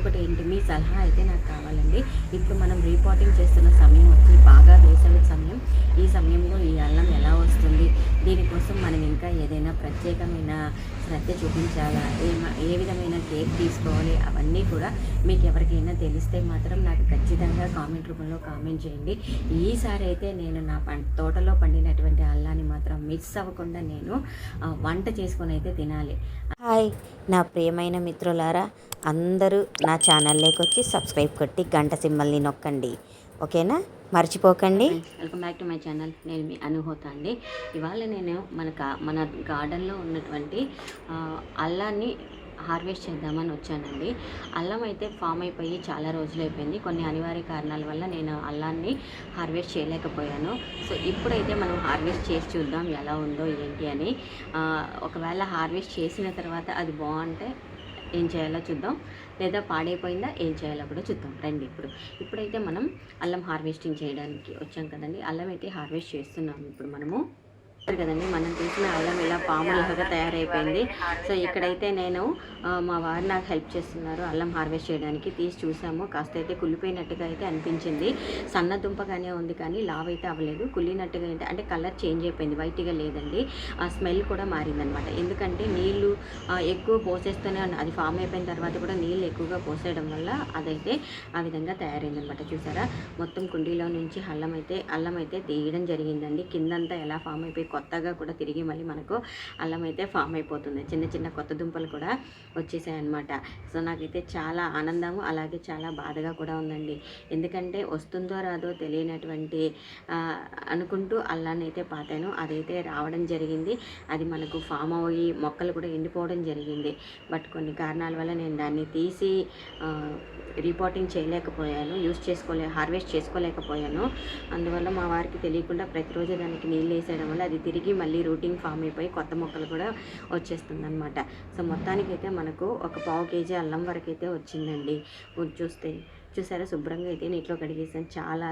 ఇంకొకటి ఏంటి? మీ సలహా అయితే నాకు కావాలండి. ఇప్పుడు మనం రిపోర్టింగ్ చేస్తున్న సమయం వచ్చి బాగా వేసవి సమయం. ఈ సమయంలో ఈ అల్లం ఎలా వస్తుంది? దీనికోసం మనం ఇంకా ఏదైనా ప్రత్యేకమైన శ్రద్ధ చూపించాలా? ఏ ఏ విధమైన కేర్ తీసుకోవాలి? అవన్నీ కూడా మీకు ఎవరికైనా తెలిస్తే మాత్రం నాకు ఖచ్చితంగా కామెంట్ రూపంలో కామెంట్ చేయండి. ఈసారి అయితే నేను నా పం తోటలో పండినటువంటి అల్లాన్ని మాత్రం మిస్ అవ్వకుండా నేను వంట చేసుకొని అయితే తినాలి. హాయ్ నా ప్రియమైన మిత్రులారా అందరూ నా ఛానల్లోకి వచ్చి సబ్స్క్రైబ్ కొట్టి గంట సింబల్ని నొక్కండి. ఓకేనా? మర్చిపోకండి. Welcome back to my channel నేను మీ అనుహూత అండి. ఇవాళ నేను మన గా మన గార్డెన్లో ఉన్నటువంటి అల్లాన్ని హార్వెస్ట్ చేద్దామని వచ్చానండి. అల్లం అయితే ఫామ్ అయిపోయి చాలా రోజులు అయిపోయింది. కొన్ని అనివార్య కారణాల వల్ల నేను అల్లాన్ని హార్వెస్ట్ చేయలేకపోయాను. సో ఇప్పుడైతే మనం హార్వెస్ట్ చేసి చూద్దాం ఎలా ఉందో ఏంటి అని. ఒకవేళ హార్వెస్ట్ చేసిన తర్వాత అది బాగుంటే ఏం చేయాలో చూద్దాం. లేదా పాడైపోయిందా ఏం చేయాలో కూడా చూద్దాం. రండి ఇప్పుడు. ఇప్పుడైతే మనం అల్లం హార్వెస్టింగ్ చేయడానికి వచ్చాం కదండి. అల్లం అయితే హార్వెస్ట్ చేస్తున్నాం ఇప్పుడు మనము. కదండి మనం తీసిన అల్లం ఇలా పాములాగా తయారైపోయింది. సో ఇక్కడైతే నేను మా వారు నాకు హెల్ప్ చేస్తున్నారు అల్లం హార్వెస్ట్ చేయడానికి. తీసి చూసాము కాస్త అయితే కుళ్ళిపోయినట్టుగా అయితే అనిపించింది. సన్న దుంపగానే ఉంది కానీ లావ్ అయితే అవ్వలేదు. కుళ్ళినట్టుగా అయితే అంటే కలర్ చేంజ్ అయిపోయింది వైట్గా లేదండి. ఆ స్మెల్ కూడా మారిందనమాట. ఎందుకంటే నీళ్ళు ఎక్కువ పోసేస్తూనే అది ఫామ్ అయిపోయిన తర్వాత కూడా నీళ్ళు ఎక్కువగా పోసేయడం వల్ల అదైతే ఆ విధంగా తయారైందనమాట. చూసారా? మొత్తం కుండీలో నుంచి అల్లం అయితే అల్లం అయితే తీయడం జరిగిందండి. కిందంతా ఎలా ఫామ్ అయిపోయి కొత్తగా కూడా తిరిగి మళ్ళీ మనకు అల్లం అయితే ఫామ్ అయిపోతుంది. చిన్న చిన్న కొత్త దుంపలు కూడా వచ్చేసాయి అనమాట సో నాకైతే చాలా ఆనందము అలాగే చాలా బాధగా కూడా ఉందండి. ఎందుకంటే వస్తుందో రాదో తెలియనటువంటి అనుకుంటూ అల్లాన్ని అయితే పాతాను. అదైతే రావడం జరిగింది. అది మనకు ఫామ్ అయ్యి మొక్కలు కూడా ఎండిపోవడం జరిగింది. బట్ కొన్ని కారణాల వల్ల నేను దాన్ని తీసి రిపోర్టింగ్ చేయలేకపోయాను. యూస్ చేసుకోలే హార్వెస్ట్ చేసుకోలేకపోయాను. అందువల్ల మా వారికి తెలియకుండా ప్రతిరోజు దానికి నీళ్ళు వేసేయడం వల్ల అది తిరిగి మళ్ళీ రూటింగ్ ఫామ్ అయిపోయి కొత్త మొక్కలు కూడా వచ్చేస్తుంది అనమాట సో మొత్తానికైతే మనకు ఒక పావు కేజీ అల్లం వరకు అయితే వచ్చిందండి చూస్తే చూసారా? శుభ్రంగా అయితే నీటిలో కడిగేసాను. చాలా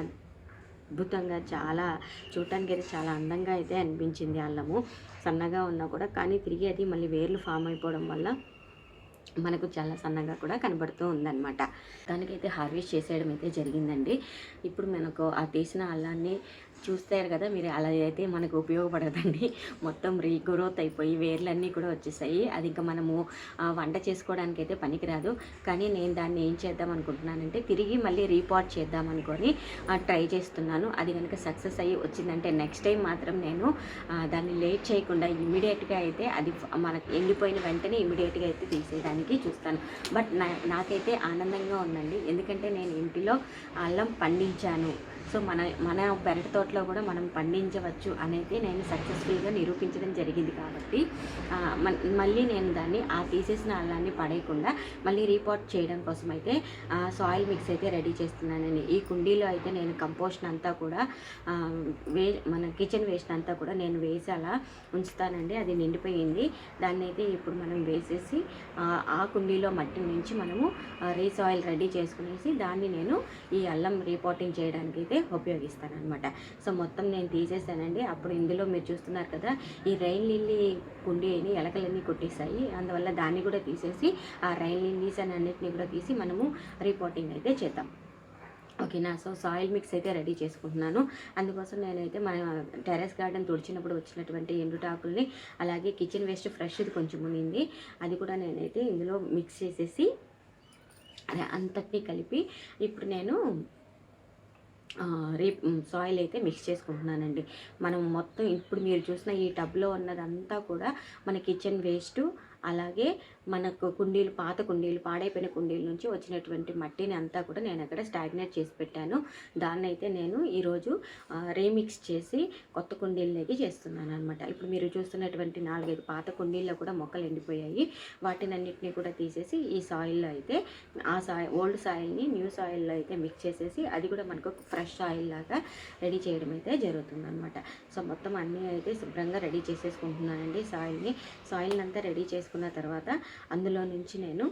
అద్భుతంగా చాలా చూడటానికి అయితే చాలా అందంగా అయితే అనిపించింది అల్లము. సన్నగా ఉన్నా కూడా కానీ తిరిగి అది మళ్ళీ వేర్లు ఫామ్ అయిపోవడం వల్ల మనకు చాలా సన్నగా కూడా కనబడుతూ ఉందన్నమాట. దానికైతే హార్వెస్ట్ చేసేయడం అయితే జరిగిందండి. ఇప్పుడు మనకు ఆ తీసిన అల్లాన్ని చూస్తారు కదా మీరు అలా అయితే మనకు ఉపయోగపడదండి. మొత్తం రీగ్రోత్ అయిపోయి వేర్లన్నీ కూడా వచ్చేసాయి. అది ఇంకా మనము వంట చేసుకోవడానికి అయితే పనికిరాదు. కానీ నేను దాన్ని ఏం చేద్దాం అనుకుంటున్నానంటే తిరిగి మళ్ళీ రీపాట్ చేద్దాం అనుకొని ట్రై చేస్తున్నాను. అది కనుక సక్సెస్ అయ్యి వచ్చిందంటే నెక్స్ట్ టైం మాత్రం నేను దాన్ని లేట్ చేయకుండా ఇమీడియట్గా అయితే అది మనకు ఎండిపోయిన వెంటనే ఇమీడియట్గా అయితే తీసేయడానికి చూస్తాను. బట్ నా నాకైతే ఆనందంగా ఉందండి. ఎందుకంటే నేను ఇంటిలో అల్లం పండించాను. సో మన మన పెరటి తోటలో కూడా మనం పండించవచ్చు అనేది నేను సక్సెస్ఫుల్గా నిరూపించడం జరిగింది కాబట్టి మళ్ళీ నేను దాన్ని ఆ తీసేసిన అల్లాన్ని పడేయకుండా మళ్ళీ రీపోర్ట్ చేయడం కోసం అయితే సాయిల్ మిక్స్ అయితే రెడీ చేస్తున్నానండి. ఈ కుండీలో అయితే నేను కంపోస్ట్ అంతా కూడా వే మన కిచెన్ వేస్ట్ అంతా కూడా నేను వేసి అలా ఉంచుతానండి. అది నిండిపోయింది. దాన్ని అయితే ఇప్పుడు మనం వేసేసి ఆ, కుండీలో మట్టి నుంచి మనము రీస్ ఆయిల్ రెడీ చేసుకునేసి దాన్ని నేను ఈ అల్లం రీపోర్టింగ్ చేయడానికి అయితే ఉపయోగిస్తాను అనమాట సో మొత్తం నేను తీసేసానండి. అప్పుడు ఇందులో మీరు చూస్తున్నారు కదా ఈ రైన్ లిల్లీ కుండీని ఎలకలన్నీ కొట్టేసాయి అందువల్ల దాన్ని కూడా తీసేసి ఆ రైన్ లిల్లీస్ అని అన్నిటిని కూడా తీసి మనము రిపోర్టింగ్ అయితే చేద్దాం. ఓకేనా? సో సాయిల్ మిక్స్ అయితే రెడీ చేసుకుంటున్నాను. అందుకోసం నేనైతే మన టెర్రస్ గార్డెన్ తుడిచినప్పుడు వచ్చినటువంటి ఎండుటాకుల్ని అలాగే కిచెన్ వేస్ట్ ఫ్రెష్ది కొంచెం ఉన్నింది. అది కూడా నేనైతే ఇందులో మిక్స్ చేసేసి అదే అంతటినీ కలిపి ఇప్పుడు నేను ఆ, సాయిల్ అయితే మిక్స్ చేసుకుంటున్నానండి. మనం మొత్తం ఇప్పుడు మీరు చూసిన ఈ టబ్లో ఉన్నదంతా కూడా మన కిచెన్ వేస్ట్ అలాగే మనకు కుండీలు పాత కుండీలు పాడైపోయిన కుండీల నుంచి వచ్చినటువంటి మట్టిని అంతా కూడా నేను అక్కడ స్టాగ్నేట్ చేసి పెట్టాను. దాన్నైతే నేను ఈరోజు రీమిక్స్ చేసి కొత్త కుండీలకి చేస్తున్నాను అనమాట ఇప్పుడు మీరు చూస్తున్నటువంటి నాలుగైదు పాత కుండీల్లో కూడా మొక్కలు ఎండిపోయాయి. వాటిని అన్నిటిని కూడా తీసేసి ఈ సాయిల్లో అయితే ఆ సాయిల్ ఓల్డ్ సాయిల్ని న్యూ సాయిల్లో అయితే మిక్స్ చేసేసి అది కూడా మనకు ఫ్రెష్ ఆయిల్ లాగా రెడీ చేయడం అయితే జరుగుతుందనమాట సో మొత్తం అన్నీ అయితే శుభ్రంగా రెడీ చేసేసుకుంటున్నానండి సాయిల్ని సాయిల్ని అంతా రెడీ చేసుకున్న తర్వాత అందులో నుంచి నేను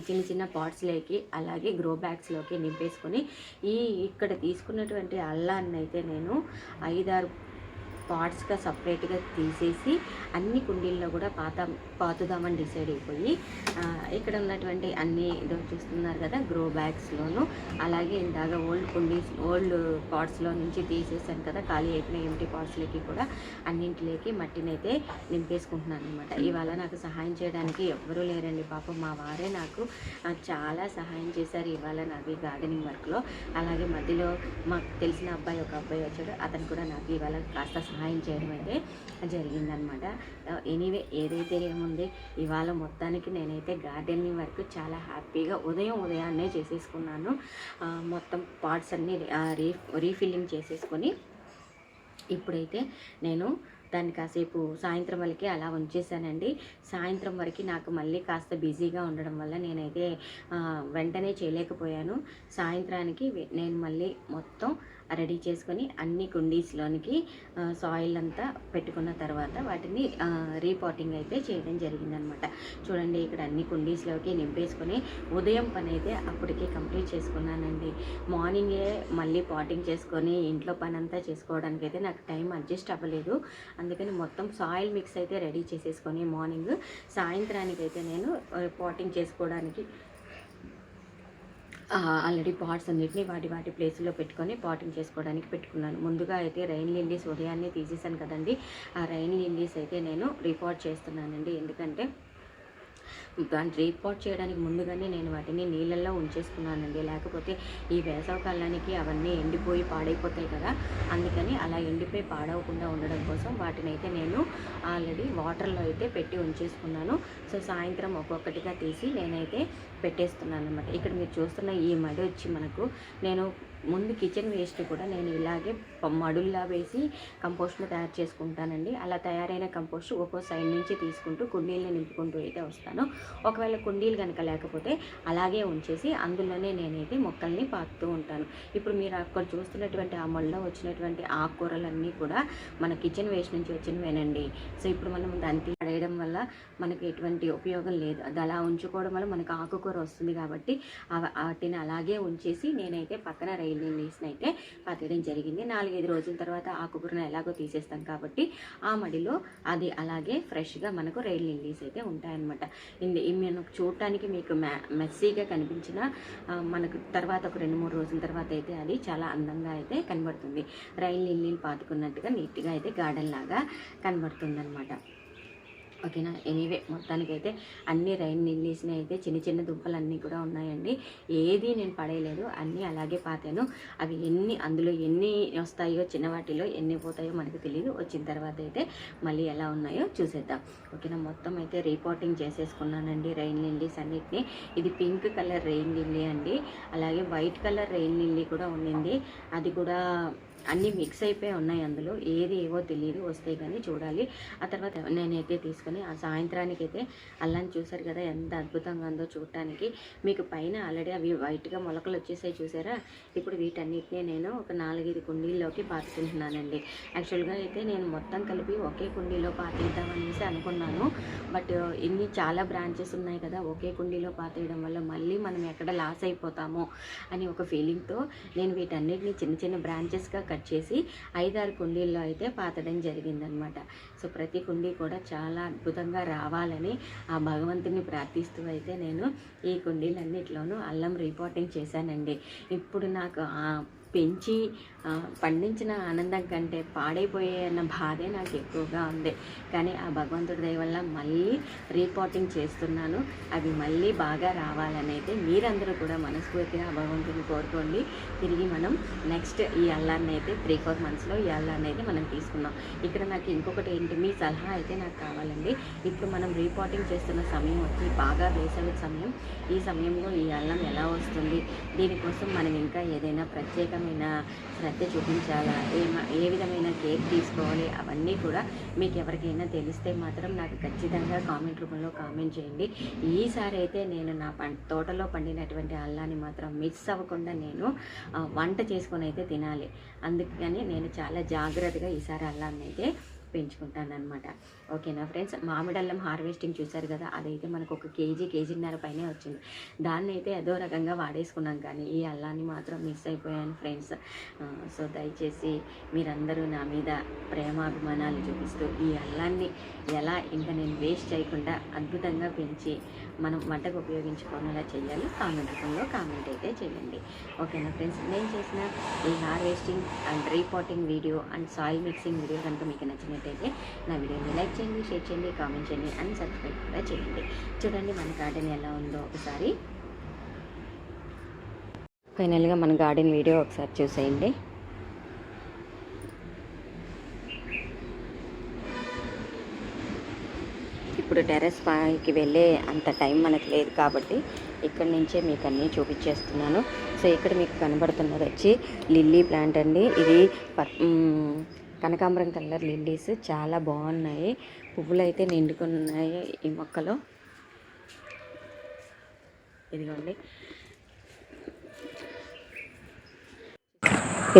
చిన్న చిన్న పాట్స్లోకి అలాగే గ్రో బ్యాగ్స్లోకి నింపేసుకొని ఈ ఇక్కడ తీసుకున్నటువంటి అల్లాన్ని అయితే నేను ఐదారు పార్ట్స్గా సపరేట్గా తీసేసి అన్ని కుండీల్లో కూడా పాత పాతుదామని డిసైడ్ అయిపోయి ఇక్కడ ఉన్నటువంటి అన్ని ఇదో చూస్తున్నారు కదా గ్రో బ్యాగ్స్లోను అలాగే ఇందాక ఓల్డ్ కుండీస్ ఓల్డ్ పార్ట్స్లో నుంచి తీసేసాను కదా ఖాళీ అయిపోయిన ఎంటీ పార్ట్స్లోకి కూడా అన్నింటిలోకి మట్టినైతే నింపేసుకుంటున్నాను అనమాట ఇవాళ నాకు సహాయం చేయడానికి ఎవ్వరూ లేరండి పాపం మా వారే నాకు చాలా సహాయం చేశారు ఇవాళ నాకు ఈ గార్డెనింగ్ వర్క్లో అలాగే మధ్యలో మాకు తెలిసిన అబ్బాయి ఒక అబ్బాయి వచ్చాడు అతను కూడా నాకు ఇవాళ కాస్త సహాయం చేయడం అయితే జరిగిందనమాట ఎనీవే ఏదైతే ఏముంది ఇవాళ మొత్తానికి నేనైతే గార్డెనింగ్ వరకు చాలా హ్యాపీగా ఉదయం ఉదయాన్నే చేసేసుకున్నాను. మొత్తం పార్ట్స్ అన్నీ రీ రీఫిల్లింగ్ చేసేసుకొని ఇప్పుడైతే నేను దాన్ని కాసేపు సాయంత్రం వరకు అలా ఉంచేసానండి. సాయంత్రం వరకు నాకు మళ్ళీ కాస్త బిజీగా ఉండడం వల్ల నేనైతే వెంటనే చేయలేకపోయాను. సాయంత్రానికి నేను మళ్ళీ మొత్తం రెడీ చేసుకొని అన్ని కుండీస్లోనికి సాయిల్ అంతా పెట్టుకున్న తర్వాత వాటిని రీపాటింగ్ అయితే చేయడం జరిగిందనమాట. చూడండి ఇక్కడ అన్ని కుండీస్లోకి నింపేసుకొని ఉదయం పని అయితే అప్పటికే కంప్లీట్ చేసుకున్నానండి. మార్నింగే మళ్ళీ పాటింగ్ చేసుకొని ఇంట్లో పని అంతా చేసుకోవడానికి అయితే నాకు టైం అడ్జస్ట్ అవ్వలేదు. అందుకని మొత్తం సాయిల్ మిక్స్ అయితే రెడీ చేసేసుకొని మార్నింగ్ సాయంత్రానికి అయితే నేను పాటింగ్ చేసుకోవడానికి ఆల్రెడీ పాట్స్ అన్నిటిని వాటి వాటి ప్లేస్లో పెట్టుకొని పాటింగ్ చేసుకోవడానికి పెట్టుకున్నాను. ముందుగా అయితే రైన్ లిల్లీస్ ఉదయాన్నే తీసేసాను కదండి. ఆ రైన్ లిల్లీస్ అయితే నేను రికార్డ్ చేస్తున్నానండి. ఎందుకంటే దాన్ని రీపాట్ చేయడానికి ముందుగానే నేను వాటిని నీళ్ళల్లో ఉంచేసుకున్నానండి. లేకపోతే ఈ వేసవి కాలానికి అవన్నీ ఎండిపోయి పాడైపోతాయి కదా అందుకని అలా ఎండిపోయి పాడవకుండా ఉండడం కోసం వాటిని అయితే నేను ఆల్రెడీ వాటర్లో అయితే పెట్టి ఉంచేసుకున్నాను. సో సాయంత్రం ఒక్కొక్కటిగా తీసి నేనైతే పెట్టేస్తున్నాను అనమాట ఇక్కడ మీరు చూస్తున్న ఈ మడి వచ్చి మనకు నేను ముందు కిచెన్ వేస్ట్ కూడా నేను ఇలాగే మడుల్లా వేసి కంపోస్ట్ను తయారు చేసుకుంటానండి. అలా తయారైన కంపోస్ట్ ఒక్కో సైడ్ నుంచి తీసుకుంటూ కుండీలను నింపుకుంటూ అయితే వస్తాను. ఒకవేళ కుండీలు కనుక లేకపోతే అలాగే ఉంచేసి అందులోనే నేనైతే మొక్కల్ని పాకుతూ ఉంటాను. ఇప్పుడు మీరు అక్కడ చూస్తున్నటువంటి ఆ మొల్లో వచ్చినటువంటి ఆకుకూరలన్నీ కూడా మన కిచెన్ వేస్ట్ నుంచి వచ్చినవేనండి. సో ఇప్పుడు మనం దాన్ని వల్ల మనకి ఎటువంటి ఉపయోగం లేదు. అది అలా ఉంచుకోవడం వల్ల మనకు ఆకుకూర వస్తుంది కాబట్టి వాటిని అలాగే ఉంచేసి నేనైతే పక్కన రైలు లీస్ని అయితే పాతేయడం జరిగింది. నాలుగైదు రోజుల తర్వాత ఆకుకూరను ఎలాగో తీసేస్తాం కాబట్టి ఆ మడిలో అది అలాగే ఫ్రెష్గా మనకు రైల్ లిల్లీస్ అయితే ఉంటాయన్నమాట. ఇది మేము మనకు చూడటానికి మీకు మె మెస్సీగా కనిపించిన మనకు తర్వాత ఒక రెండు మూడు రోజుల తర్వాత అయితే అది చాలా అందంగా అయితే కనబడుతుంది. రైలు లిల్లీలు పాతుకున్నట్టుగా నీట్గా అయితే గార్డెన్ లాగా కనబడుతుంది అనమాట ఓకేనా? ఎనీవే మొత్తానికైతే అన్ని రైన్ నిల్లీస్ని అయితే చిన్న చిన్న దుంపలు అన్నీ కూడా ఉన్నాయండి. ఏది నేను పడేయలేదు అన్నీ అలాగే పాతాను. అవి ఎన్ని అందులో ఎన్ని వస్తాయో చిన్న వాటిలో ఎన్ని పోతాయో మనకు తెలియదు వచ్చిన తర్వాత అయితే మళ్ళీ ఎలా ఉన్నాయో చూసేద్దాం. ఓకేనా? మొత్తం అయితే రీపోర్టింగ్ చేసేసుకున్నానండి రైన్ లిల్లీస్ అన్నిటిని. ఇది పింక్ కలర్ రెయిన్ లిల్లీ అండి. అలాగే వైట్ కలర్ రెయిన్ లిల్లీ కూడా ఉండింది. అది కూడా అన్నీ మిక్స్ అయిపోయి ఉన్నాయి అందులో. ఏది ఏవో తెలియదు వస్తాయి కానీ చూడాలి. ఆ తర్వాత నేనైతే తీసుకొని ఆ సాయంత్రానికి అయితే అల్లం చూసారు కదా ఎంత అద్భుతంగా ఉందో చూడటానికి. మీకు పైన ఆల్రెడీ అవి వైట్గా మొలకలు వచ్చేసాయి చూసారా? ఇప్పుడు వీటన్నిటిని నేను ఒక నాలుగైదు కుండీల్లోకి పాతుకుంటున్నానండి యాక్చువల్గా అయితే నేను మొత్తం కలిపి ఒకే కుండీలో పాతేద్దామనేసి అనుకున్నాను. బట్ ఇన్ని చాలా బ్రాంచెస్ ఉన్నాయి కదా ఒకే కుండీలో పాతేయడం వల్ల మళ్ళీ మనం ఎక్కడ లాస్ అయిపోతామో అని ఒక ఫీలింగ్తో నేను వీటన్నిటిని చిన్న చిన్న బ్రాంచెస్గా కట్ చేసి ఐదారు కుండీల్లో అయితే పాతడం జరిగిందనమాట. సో ప్రతి కుండీ కూడా చాలా అద్భుతంగా రావాలని ఆ భగవంతుని ప్రార్థిస్తూ అయితే నేను ఈ కుండీలన్నిటిలోనూ అల్లం రిపోర్టింగ్ చేశానండి. ఇప్పుడు నాకు పెంచి పండించిన ఆనందం కంటే పాడైపోయే అన్న బాధే నాకు ఎక్కువగా ఉంది. కానీ ఆ భగవంతుడి దయ వల్ల మళ్ళీ రీపోర్టింగ్ చేస్తున్నాను. అవి మళ్ళీ బాగా రావాలని అయితే మీరందరూ కూడా మనస్ఫూర్తిగా ఆ భగవంతుని కోరుకోండి. తిరిగి మనం నెక్స్ట్ ఈ అల్లాన్ని అయితే త్రీ ఫోర్ మంత్స్లో ఈ అల్లాన్ని అయితే మనం తీసుకున్నాం ఇక్కడ నాకు ఇంకొకటి ఏంటి మీ సలహా అయితే నాకు కావాలండి. ఇప్పుడు మనం రీపోర్టింగ్ చేస్తున్న సమయం వచ్చి బాగా వేసవి సమయం. ఈ సమయంలో ఈ అల్లం ఎలా వస్తుంది? దీనికోసం మనం ఇంకా ఏదైనా ప్రత్యేక విధమైన శ్రద్ధ చూపించాలా? ఏ ఏ విధమైన కేర్ తీసుకోవాలి? అవన్నీ కూడా మీకు ఎవరికైనా తెలిస్తే మాత్రం నాకు ఖచ్చితంగా కామెంట్ రూపంలో కామెంట్ చేయండి. ఈసారి అయితే నేను నా పం తోటలో పండినటువంటి అల్లాన్ని మాత్రం మిస్ అవ్వకుండా నేను వంట చేసుకొని అయితే తినాలి. అందుకని నేను చాలా జాగ్రత్తగా ఈసారి అల్లాన్ని అయితే పెంచుకుంటాను అనమాట ఓకేనా ఫ్రెండ్స్? మామిడల్లం హార్వెస్టింగ్ చూసారు కదా? అదైతే మనకు ఒక కేజీ కేజీన్నర పైనే వచ్చింది. దాన్ని అయితే ఏదో రకంగా వాడేసుకున్నాం కానీ ఈ అల్లాన్ని మాత్రం మిస్ అయిపోయాను ఫ్రెండ్స్. సో దయచేసి మీరందరూ నా మీద ప్రేమాభిమానాలు చూపిస్తూ ఈ అల్లాన్ని ఎలా ఇంకా నేను వేస్ట్ చేయకుండా అద్భుతంగా పెంచి మనం వంటకు ఉపయోగించుకునేలా చేయాలి. కామెంట్ రూపంలో కామెంట్ అయితే చేయండి. ఓకేనా ఫ్రెండ్స్? నేను చేసిన ఈ harvesting and repotting video and soil mixing video కనుక మీకు నచ్చినట్టయితే నా వీడియోని లైక్ చేయండి షేర్ చేయండి కామెంట్ చేయండి అండ్ సబ్స్క్రైబ్ కూడా చేయండి. చూడండి మన గార్డెన్ ఎలా ఉందో ఒకసారి. ఫైనల్గా మన గార్డెన్ వీడియో ఒకసారి చూసేయండి. ఇప్పుడు టెర్రస్ పైకి వెళ్ళే అంత టైం మనకు లేదు కాబట్టి ఇక్కడ నుంచే మీకు అన్నీ చూపించేస్తున్నాను. సో ఇక్కడ మీకు కనబడుతున్నది వచ్చి లిల్లీ ప్లాంట్ అండి. ఇది కనకాంబరం కలర్ లిల్లీస్. చాలా బాగున్నాయి. పువ్వులు అయితే నిండుకున్నాయి ఈ మొక్కలో. ఇదిగోండి.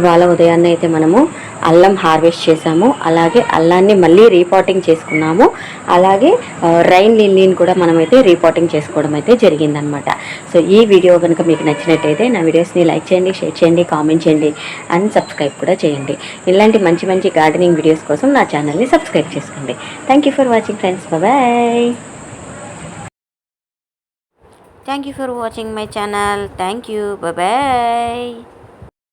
ఇవాళ ఉదయాన్నే అయితే మనము అల్లం హార్వెస్ట్ చేసాము అలాగే అల్లాన్ని మళ్ళీ రీపాటింగ్ చేసుకున్నాము. అలాగే రైన్ లిల్లీని కూడా మనమైతే రీపాటింగ్ చేసుకోవడం అయితే జరిగిందనమాట సో ఈ వీడియో కనుక మీకు నచ్చినట్టయితే నా వీడియోస్ని లైక్ చేయండి షేర్ చేయండి కామెంట్ చేయండి అండ్ సబ్స్క్రైబ్ కూడా చేయండి. ఇలాంటి మంచి మంచి గార్డెనింగ్ వీడియోస్ కోసం నా ఛానల్ని సబ్స్క్రైబ్ చేసుకోండి. Thank you for watching friends bye thank you for watching my channel thank you bye